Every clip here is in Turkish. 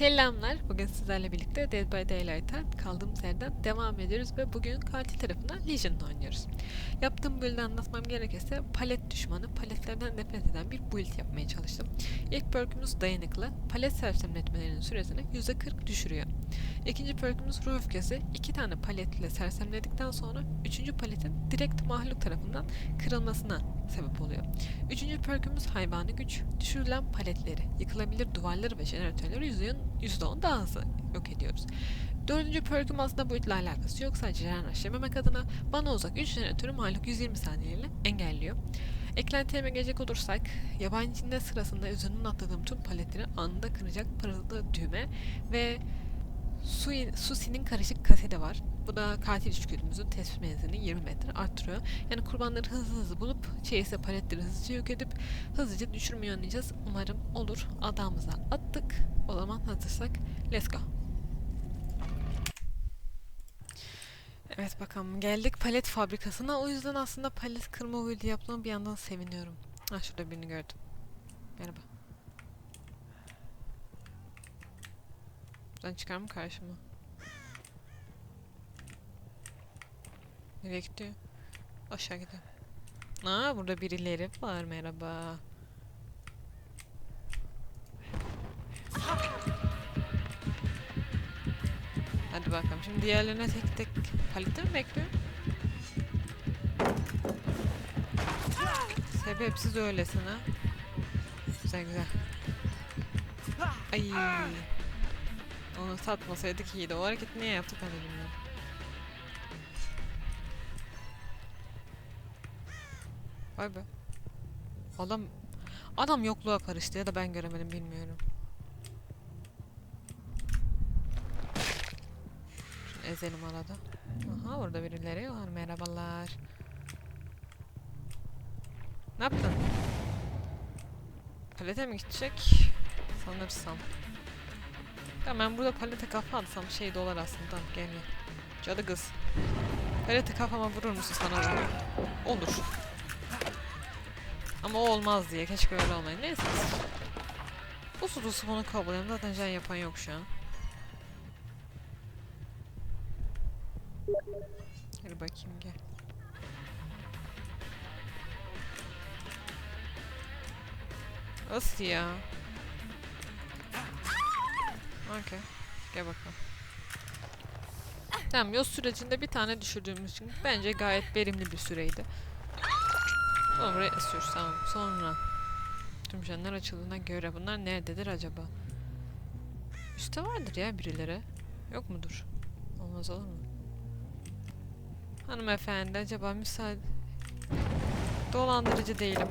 Selamlar. Bugün sizlerle birlikte Dead by Daylight'a kaldığımız yerden devam ediyoruz ve bugün katil tarafından Legion'da oynuyoruz. Yaptığım build'i anlatmam gerekirse palet düşmanı, paletlerden nefret eden bir build yapmaya çalıştım. İlk perkümüz dayanıklı, palet sersemletmelerinin süresini %40 düşürüyor. İkinci perkümüz ruh öfkesi, iki tane paletle sersemledikten sonra üçüncü paletin direkt mahluk tarafından kırılmasına sebep oluyor. Üçüncü perkümüz hayvani güç. Düşürülen paletleri, yıkılabilir duvarları ve jeneratörleri %10 daha hızlı yok ediyoruz. Dördüncü perküm aslında bu ile alakası yok. Sadece jeneratör yememek adına bana uzak 3 jeneratörü mahluk 120 saniyeyle engelliyor. Eklentiye gelecek olursak, yabancı sırasında üzerinden atladığım tüm paletleri anında kıracak pırıltı düğme ve Susi'nin karışık kaseti var. Bu da katil içgüdümüzün tespit menzilini 20 metre arttırıyor. Yani kurbanları hızlı hızlı bulup çeyizle paletleri hızlıca yok edip hızlıca düşürmeyi önleyeceğiz. Umarım olur. Adamımıza attık. O zaman hazırsak let's go. Evet bakalım geldik palet fabrikasına. O yüzden aslında palet kırma build yaptığımı bir yandan seviniyorum. Ah şurada birini gördüm. Merhaba. Buradan çıkar mı karşıma? Nereye gidiyor? Aşağı gidiyor. Aa burada birileri var merhaba. Hadi bakalım şimdi diğerlerine tek tek palette mi bekliyorum? Sebepsiz öylesin ha. Güzel güzel. Ay. Onu satmasaydık iyiydi. O hareketi niye yaptık ben bilmiyorum. Vay be. Adam adam yokluğa karıştı ya da ben göremedim bilmiyorum. Şunu ezelim arada. Aha orada birileri var. Merhabalar. Ne yaptın? Palete mi gidecek? Sanırsam. Ya ben burada palete kafa atsam şey dolar aslında. Gel gel. Cadı kız. Palete kafama vurur musun sana da? Olur. Ama o olmaz diye. Keşke öyle olmayın. Neyse. Bu sudusu bunu kabul. Zaten can yapan yok şu an. Gel bakayım gel. Nasıl ya? Okey. Gel bakalım. Tamam yol sürecinde bir tane düşürdüğümüz için bence gayet verimli bir süreydi. Sonra buraya asıyoruz tamam. Sonra tüm jenler açıldığına göre bunlar nerededir acaba? Üste vardır ya birileri. Yok mudur? Olmaz olur mu? Hanımefendi acaba müsaade... Dolandırıcı değilim.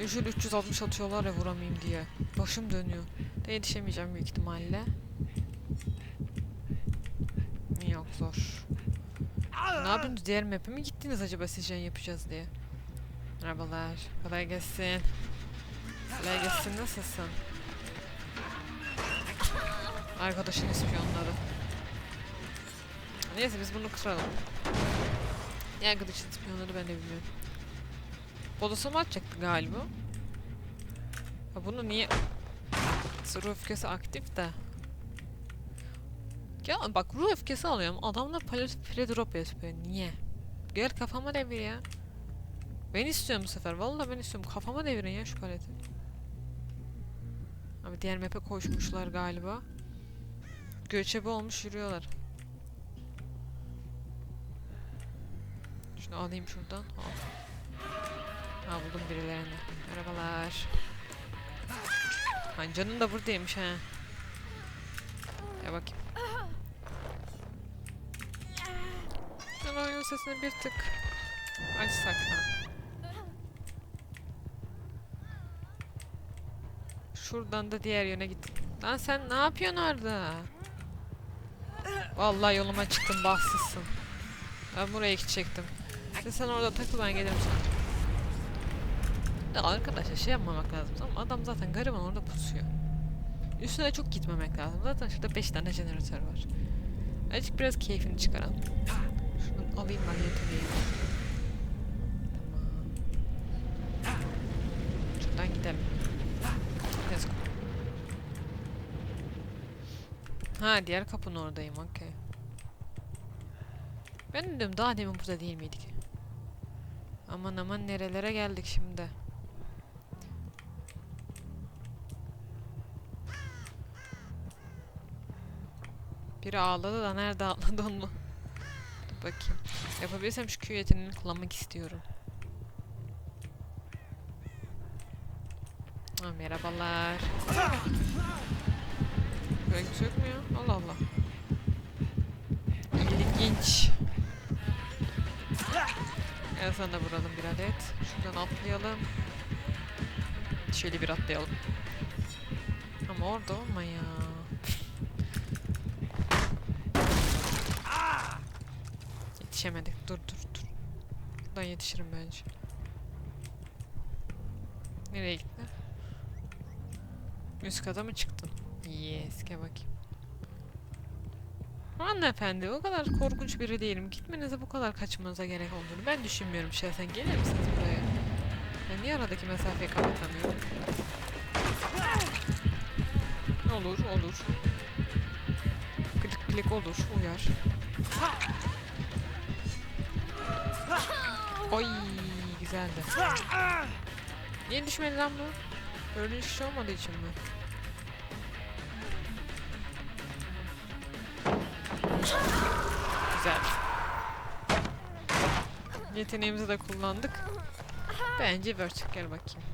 Yeşil 360 atıyorlar ya vuramayayım diye. Başım dönüyor. De yetişemeyeceğim büyük ihtimalle. Yok zor. Ne yapıyorsunuz? Diğer map'e mi gittiniz acaba sizce yapacağız diye? Merhabalar. Kolay gelsin. Kolay gelsin. Nasılsın? Arkadaşın ispiyonladı. Neyse biz bunu kıralım. Ne arkadaşın ispiyonladı ben de bilmiyorum. Bodosa mı galiba? Ha bunu niye... Ruh öfkesi aktif de. Ya bak ruh öfkesi alıyorum. Adamlar palet pre drop yapıyor. Niye? Gel kafama devir ya. Ben istiyorum bu sefer. Vallahi ben istiyorum. Kafama devirin ya şu paleti. Abi diğer map'e koşmuşlar galiba. Göçebe olmuş yürüyorlar. Şunu alayım şuradan. Al. Ha buldum birilerini. Merhabalar. Ha canın da buradaymış ha. Ya bakayım. Ben oyun sesini bir tık açsak ha. Şuradan da diğer yöne gittik. Lan sen ne yapıyorsun orada? Vallahi yoluma çıktın bahtsızsın. Ben buraya gidecektim. Sen orada takıl ben gelirim sana de arkadaşlar şey yapmamak lazım. Tamam adam zaten gariban orada pusuyor. Üstüne çok gitmemek lazım. Zaten şurada 5 tane jeneratör var. Azıcık biraz keyfini çıkaralım. Şunu alayım ben yeteneği. Tamam. Şuradan gidelim. Let's go. Ha diğer kapının oradayım. Okey. Ben dedim daha demin burada değil miydik? Aman aman nerelere geldik şimdi. Biri ağladı da nerede ağladı onu? Dur bakayım. Yapabilirsem şu Q yeteneğini kullanmak istiyorum. Ha, merhabalar. Böyle kimse yok mu ya? Allah Allah. İlginç. Gel sana da vuralım bir adet. Şuradan atlayalım. Şöyle bir atlayalım. Ama orada olma ya. Yetişemedik. Dur dur dur. Buradan yetişirim bence. Nereye gitti? Üst kata mı çıktın? Yes, gel bakayım. Hanımefendi o kadar korkunç biri değilim. Gitmenize bu kadar kaçmanıza gerek olduğunu ben düşünmüyorum şahsen. Gelir misiniz buraya? Ben niye aradaki mesafeyi kapatamıyorum? Olur, olur. Klik klik olur, uyar. Oy, güzeldi. Niye düşmedi lan bu? Dördüncü kişi olmadığı için mi? Güzel. Yeteneğimizi de kullandık. Bence Word gel bakayım.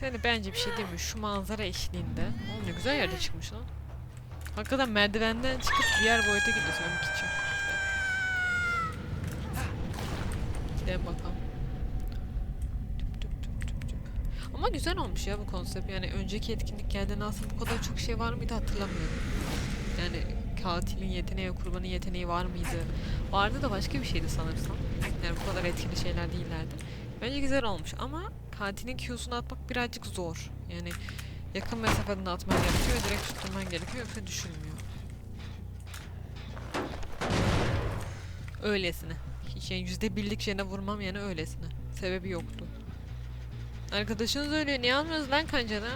Seni bence bir şey değil mi? Şu manzara eşliğinde. Oğlum ne güzel yerde çıkmış lan. Hakikaten merdivenden çıkıp diğer boyuta gidiyorsun benim Gidelim bakalım. Ama güzel olmuş ya bu konsept. Yani önceki etkinlik geldiğinde aslında bu kadar çok şey var mıydı hatırlamıyorum. Yani katilin yeteneği, kurbanın yeteneği var mıydı? Vardı da başka bir şeydi sanırsam. Yani bu kadar etkili şeyler değillerdi. Bence güzel olmuş ama katilin Q'sunu atmak birazcık zor. Yani yakın mesafeden atman gerekiyor ve direkt tutturman gerekiyor yoksa düşünmüyor. Öylesine. Yani yüzde birlik şeyine vurmam yani öylesine. Sebebi yoktu. Arkadaşınız ölüyor. Niye almıyoruz lan kancana?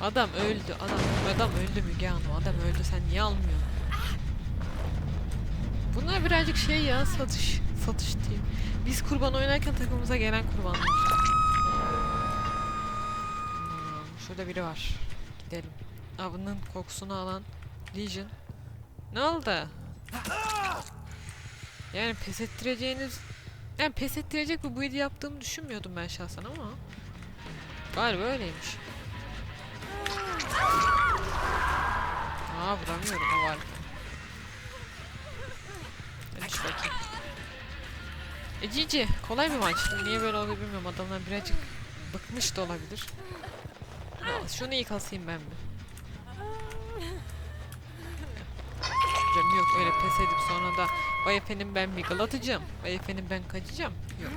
Adam öldü. Adam adam öldü Müge Hanım. Adam öldü. Sen niye almıyorsun? Bunlar birazcık şey ya satış. Satış değil. Biz kurban oynarken takımımıza gelen kurbanlar. Şurada biri var. Gidelim. Avının kokusunu alan Legion. Ne oldu? Yani pes ettireceğiniz... Yani pes ettirecek bir build yaptığımı düşünmüyordum ben şahsen ama... Galiba öyleymiş. Aa vuramıyorum o var. Şu bakayım. E Cici, kolay bir maçtı. Niye böyle oluyor bilmiyorum. Adamlar birazcık bıkmış da olabilir. Şunu yıkasayım ben bir. Canım yok öyle pes edip sonra da vay efendim ben wiggle atacağım. Vay efendim ben kaçacağım. Yok.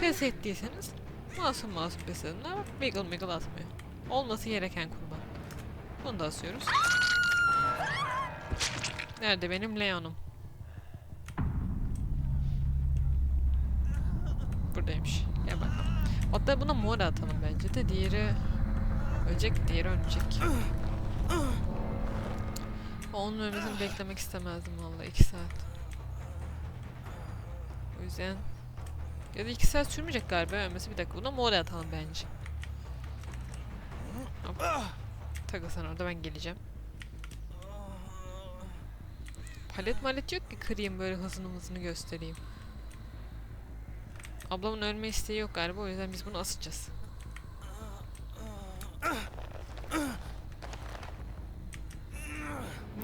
Pes ettiyseniz masum masum pes edin ama wiggle atmıyor. Olması gereken kurban. Bunu da asıyoruz. Nerede benim Leon'um? Buradaymış. Gel bakalım. Hatta buna mor atalım bence de. Diğeri ölecek, diğeri ölecek. Onun ölmesini beklemek istemezdim vallahi 2 saat. O yüzden ya da 2 saat sürmeyecek galiba ölmesi. Bir dakika buna mor atalım bence. Hop. Takıl sen orada ben geleceğim. Palet malet yok ki kırayım böyle hızını hızını göstereyim. Ablamın ölme isteği yok galiba o yüzden biz bunu asacağız.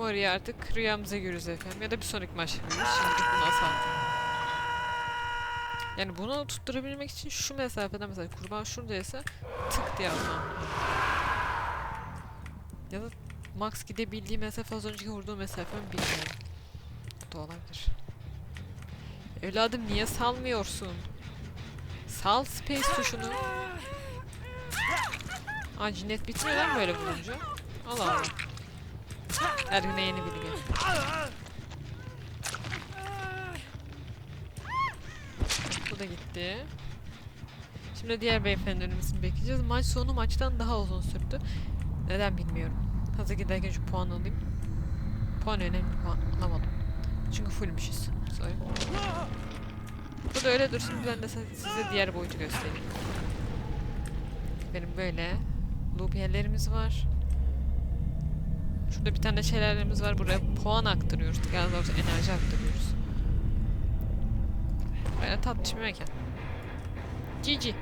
Mori'yi artık rüyamıza görürüz efendim ya da bir sonraki maçta görürüz. Şimdi bunu asalım. Yani bunu tutturabilmek için şu mesafeden mesela kurban şuradaysa tık diye atmam. Ya da max gidebildiği mesafe az önceki vurduğu mesafe mi bilmiyorum. Bu da olabilir. Evladım niye salmıyorsun? Sal space tuşunu. Aa cinnet bitmiyor lan böyle vurunca. Allah Allah. Her yeni bilgi. Bu da gitti. Şimdi diğer beyefendilerimizin bekleyeceğiz. Maç sonu maçtan daha uzun sürdü. Neden bilmiyorum. Hazır giderken şu puan alayım. Puan önemli puan alamadım. Çünkü fullmüşüz. Sorry. Bu da öyle dursun ben de size diğer boyutu göstereyim. Benim böyle loop yerlerimiz var. Şurada bir tane şeylerimiz var. Buraya puan aktarıyoruz. Daha doğrusu enerji aktarıyoruz. Böyle tatlış bir mekan. GG.